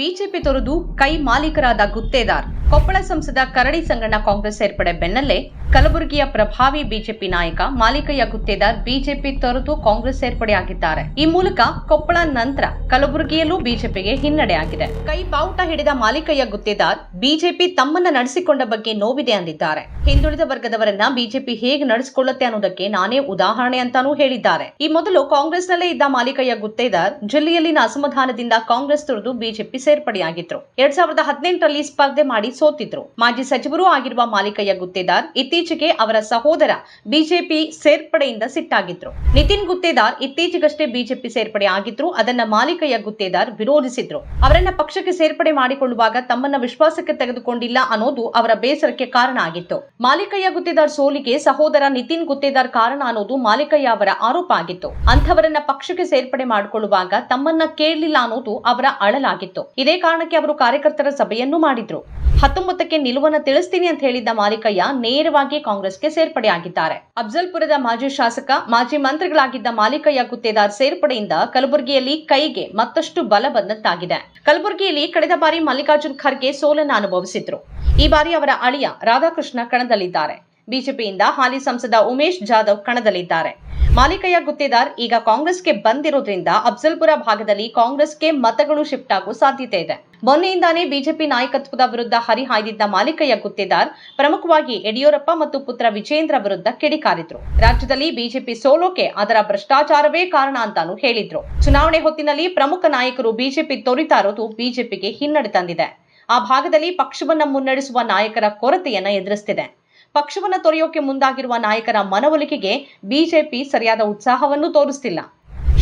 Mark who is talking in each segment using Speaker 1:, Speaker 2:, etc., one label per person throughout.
Speaker 1: BJP ತೊರೆದು ಕೈ ಮಾಲೀಕರಾದ ಗುತ್ತೇದಾರ್ ಕೊಪ್ಪಳ ಸಂಸದ ಕರಡಿ ಸಂಗಣ್ಣ ಕಾಂಗ್ರೆಸ್ ಸೇರ್ಪಡೆ ಬೆನ್ನಲ್ಲೇ ಕಲಬುರಗಿಯ ಪ್ರಭಾವಿ ಬಿಜೆಪಿ ನಾಯಕ ಮಾಲಿಕಯ್ಯ ಗುತ್ತೇದಾರ್ ಬಿಜೆಪಿ ತೊರೆದು ಕಾಂಗ್ರೆಸ್ ಸೇರ್ಪಡೆಯಾಗಿದ್ದಾರೆ. ಈ ಮೂಲಕ ಕೊಪ್ಪಳ ನಂತರ ಕಲಬುರಗಿಯಲ್ಲೂ ಬಿಜೆಪಿಗೆ ಹಿನ್ನಡೆಯಾಗಿದೆ. ಕೈ ಬಾವುಟ ಹಿಡಿದ ಮಾಲಿಕಯ್ಯ ಗುತ್ತೇದಾರ್ ಬಿಜೆಪಿ ತಮ್ಮನ್ನ ನಡೆಸಿಕೊಂಡ ಬಗ್ಗೆ ನೋವಿದೆ ಅಂದಿದ್ದಾರೆ. ಹಿಂದುಳಿದ ವರ್ಗದವರನ್ನ ಬಿಜೆಪಿ ಹೇಗೆ ನಡೆಸಿಕೊಳ್ಳುತ್ತೆ ಅನ್ನೋದಕ್ಕೆ ನಾನೇ ಉದಾಹರಣೆ ಅಂತಾನೂ ಹೇಳಿದ್ದಾರೆ. ಈ ಮೊದಲು ಕಾಂಗ್ರೆಸ್ನಲ್ಲೇ ಇದ್ದ ಮಾಲಿಕಯ್ಯ ಗುತ್ತೇದಾರ್ ಜಿಲ್ಲೆಯಲ್ಲಿನ ಅಸಮಾಧಾನದಿಂದ ಕಾಂಗ್ರೆಸ್ ತೊರೆದು ಬಿಜೆಪಿ ಸೇರ್ಪಡೆಯಾಗಿದ್ರು. ಎರಡ್ ಸಾವಿರದ ಹದಿನೆಂಟರಲ್ಲಿ ಸ್ಪರ್ಧೆ ಮಾಡಿ ಸೋತಿದ್ರು. ಮಾಜಿ ಸಚಿವರೂ ಆಗಿರುವ ಮಾಲಿಕಯ್ಯ ಗುತ್ತೇದಾರ್ ಇತ್ತೀಚೆಗೆ ಅವರ ಸಹೋದರ ಬಿಜೆಪಿ ಸೇರ್ಪಡೆಯಿಂದ ಸಿಟ್ಟಾಗಿದ್ರು. ನಿತಿನ್ ಗುತ್ತೇದಾರ್ ಇತ್ತೀಚೆಗಷ್ಟೇ ಬಿಜೆಪಿ ಸೇರ್ಪಡೆ ಆಗಿದ್ರು. ಅದನ್ನ ಮಾಲಿಕಯ್ಯ ಗುತ್ತೇದಾರ್ ವಿರೋಧಿಸಿದ್ರು. ಅವರನ್ನ ಪಕ್ಷಕ್ಕೆ ಸೇರ್ಪಡೆ ಮಾಡಿಕೊಳ್ಳುವಾಗ ತಮ್ಮನ್ನ ವಿಶ್ವಾಸಕ್ಕೆ ತೆಗೆದುಕೊಂಡಿಲ್ಲ ಅನ್ನೋದು ಅವರ ಬೇಸರಕ್ಕೆ ಕಾರಣ ಆಗಿತ್ತು. ಮಾಲಿಕಯ್ಯ ಗುತ್ತೇದಾರ್ ಸೋಲಿಗೆ ಸಹೋದರ ನಿತಿನ್ ಗುತ್ತೇದಾರ್ ಕಾರಣ ಅನ್ನೋದು ಮಾಲಿಕಯ್ಯ ಅವರ ಆರೋಪ ಆಗಿತ್ತು. ಅಂಥವರನ್ನ ಪಕ್ಷಕ್ಕೆ ಸೇರ್ಪಡೆ ಮಾಡಿಕೊಳ್ಳುವಾಗ ತಮ್ಮನ್ನ ಕೇಳಲಿಲ್ಲ ಅನ್ನೋದು ಅವರ ಅಳಲಾಗಿತ್ತು. ಇದೇ ಕಾರಣಕ್ಕೆ ಅವರು ಕಾರ್ಯಕರ್ತರ ಸಭೆಯನ್ನು ಮಾಡಿದ್ರು. ಹತ್ತೊಂಬತ್ತಕ್ಕೆ ನಿಲುವನ್ನ ತಿಳಿಸ್ತೀನಿ ಅಂತ ಹೇಳಿದ್ದ ಮಾಲಿಕಯ್ಯ ನೇರವಾಗಿ ಕಾಂಗ್ರೆಸ್ಗೆ ಸೇರ್ಪಡೆಯಾಗಿದ್ದಾರೆ. ಅಫ್ಜಲ್ಪುರದ ಮಾಜಿ ಶಾಸಕ, ಮಾಜಿ ಮಂತ್ರಿಗಳಾಗಿದ್ದ ಮಾಲೀಕಯ್ಯ ಗುತ್ತೇದಾರ್ ಸೇರ್ಪಡೆಯಿಂದ ಕಲಬುರಗಿಯಲ್ಲಿ ಕೈಗೆ ಮತ್ತಷ್ಟು ಬಲ ಬಂದಂತಾಗಿದೆ. ಕಲಬುರಗಿಯಲ್ಲಿ ಕಳೆದ ಬಾರಿ ಮಲ್ಲಿಕಾರ್ಜುನ್ ಖರ್ಗೆ ಸೋಲನ್ನು ಅನುಭವಿಸಿದ್ರು. ಈ ಬಾರಿ ಅವರ ಅಳಿಯ ರಾಧಾಕೃಷ್ಣ ಕಣದಲ್ಲಿದ್ದಾರೆ. ಬಿಜೆಪಿಯಿಂದ ಹಾಲಿ ಸಂಸದ ಉಮೇಶ್ ಜಾಧವ್ ಕಣದಲ್ಲಿದ್ದಾರೆ. ಮಾಲಿಕಯ್ಯ ಗುತ್ತೇದಾರ್ ಈಗ ಕಾಂಗ್ರೆಸ್ಗೆ ಬಂದಿರೋದ್ರಿಂದ ಅಫ್ಜಲ್ಪುರ ಭಾಗದಲ್ಲಿ ಕಾಂಗ್ರೆಸ್ಗೆ ಮತಗಳು ಶಿಫ್ಟ್ ಆಗೋ ಸಾಧ್ಯತೆ ಇದೆ. ಮೊನ್ನೆಯಿಂದಾನೇ ಬಿಜೆಪಿ ನಾಯಕತ್ವದ ವಿರುದ್ಧ ಹರಿಹಾಯ್ದಿದ್ದ ಮಾಲೀಕಯ್ಯ ಗುತ್ತೇದಾರ್ ಪ್ರಮುಖವಾಗಿ ಯಡಿಯೂರಪ್ಪ ಮತ್ತು ಪುತ್ರ ವಿಜೇಂದ್ರ ವಿರುದ್ಧ ಕಿಡಿಕಾರಿದ್ರು. ರಾಜ್ಯದಲ್ಲಿ ಬಿಜೆಪಿ ಸೋಲೋಕೆ, ಅದರ ಭ್ರಷ್ಟಾಚಾರವೇ ಕಾರಣ ಅಂತಾನು ಹೇಳಿದ್ರು. ಚುನಾವಣೆ ಹೊತ್ತಿನಲ್ಲಿ ಪ್ರಮುಖ ನಾಯಕರು ಬಿಜೆಪಿ ತೊರಿತಾ ಇರೋದು ಬಿಜೆಪಿಗೆ ಹಿನ್ನಡೆ ತಂದಿದೆ. ಆ ಭಾಗದಲ್ಲಿ ಪಕ್ಷವನ್ನ ಮುನ್ನಡೆಸುವ ನಾಯಕರ ಕೊರತೆಯನ್ನ ಎದುರಿಸ್ತಿದೆ. ಪಕ್ಷವನ್ನ ತೊರೆಯೋಕೆ ಮುಂದಾಗಿರುವ ನಾಯಕರ ಮನವೊಲಿಕೆಗೆ ಬಿಜೆಪಿ ಸರಿಯಾದ ಉತ್ಸಾಹವನ್ನು ತೋರಿಸ್ತಿಲ್ಲ.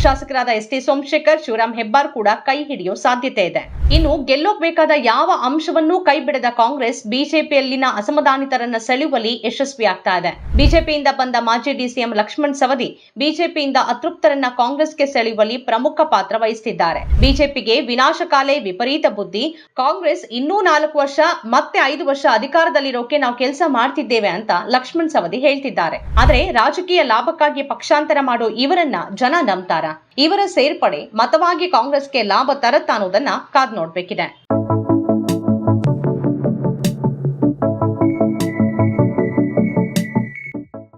Speaker 1: ಶಾಸಕರಾದ ಎಸ್ ಟಿ ಸೋಮಶೇಖರ್ ಶಿವರಾಮ್ ಹೆಬ್ಬಾರ್ ಕೂಡ ಕೈ ಹಿಡಿಯೋ ಸಾಧ್ಯತೆ ಇದೆ. ಇನ್ನು ಗೆಲ್ಲೋಗ್ಬೇಕಾದ ಯಾವ ಅಂಶವನ್ನೂ ಕೈ ಬಿಡದ ಕಾಂಗ್ರೆಸ್ ಬಿಜೆಪಿಯಲ್ಲಿನ ಅಸಮಾಧಾನಿತರನ್ನ ಸೆಳೆಯುವಲ್ಲಿ ಯಶಸ್ವಿಯಾಗ್ತಾ ಇದೆ. ಬಿಜೆಪಿಯಿಂದ ಬಂದ ಮಾಜಿ ಡಿಸಿಎಂ ಲಕ್ಷ್ಮಣ್ ಸವದಿ ಬಿಜೆಪಿಯಿಂದ ಅತೃಪ್ತರನ್ನ ಕಾಂಗ್ರೆಸ್ಗೆ ಸೆಳೆಯುವಲ್ಲಿ ಪ್ರಮುಖ ಪಾತ್ರ ವಹಿಸುತ್ತಿದ್ದಾರೆ ಬಿಜೆಪಿಗೆ ವಿನಾಶಕಾಲೆ ವಿಪರೀತ ಬುದ್ಧಿ. ಕಾಂಗ್ರೆಸ್ ಇನ್ನೂ ನಾಲ್ಕು ವರ್ಷ, ಮತ್ತೆ ಐದು ವರ್ಷ ಅಧಿಕಾರದಲ್ಲಿರೋಕೆ ನಾವು ಕೆಲಸ ಮಾಡ್ತಿದ್ದೇವೆ ಅಂತ ಲಕ್ಷ್ಮಣ್ ಸವದಿ ಹೇಳ್ತಿದ್ದಾರೆ. ಆದರೆ ರಾಜಕೀಯ ಲಾಭಕ್ಕಾಗಿ ಪಕ್ಷಾಂತರ ಮಾಡೋ ಇವರನ್ನ ಜನ ನಂಬ್ತಾರ? ಇವರ ಸೇರ್ಪಡೆ ಮತವಾಗಿ ಕಾಂಗ್ರೆಸ್ಗೆ ಲಾಭ ತರತ್ತಾ ಅನ್ನೋದನ್ನ ಕಾದ್ ನೋಡ್ಬೇಕಿದೆ.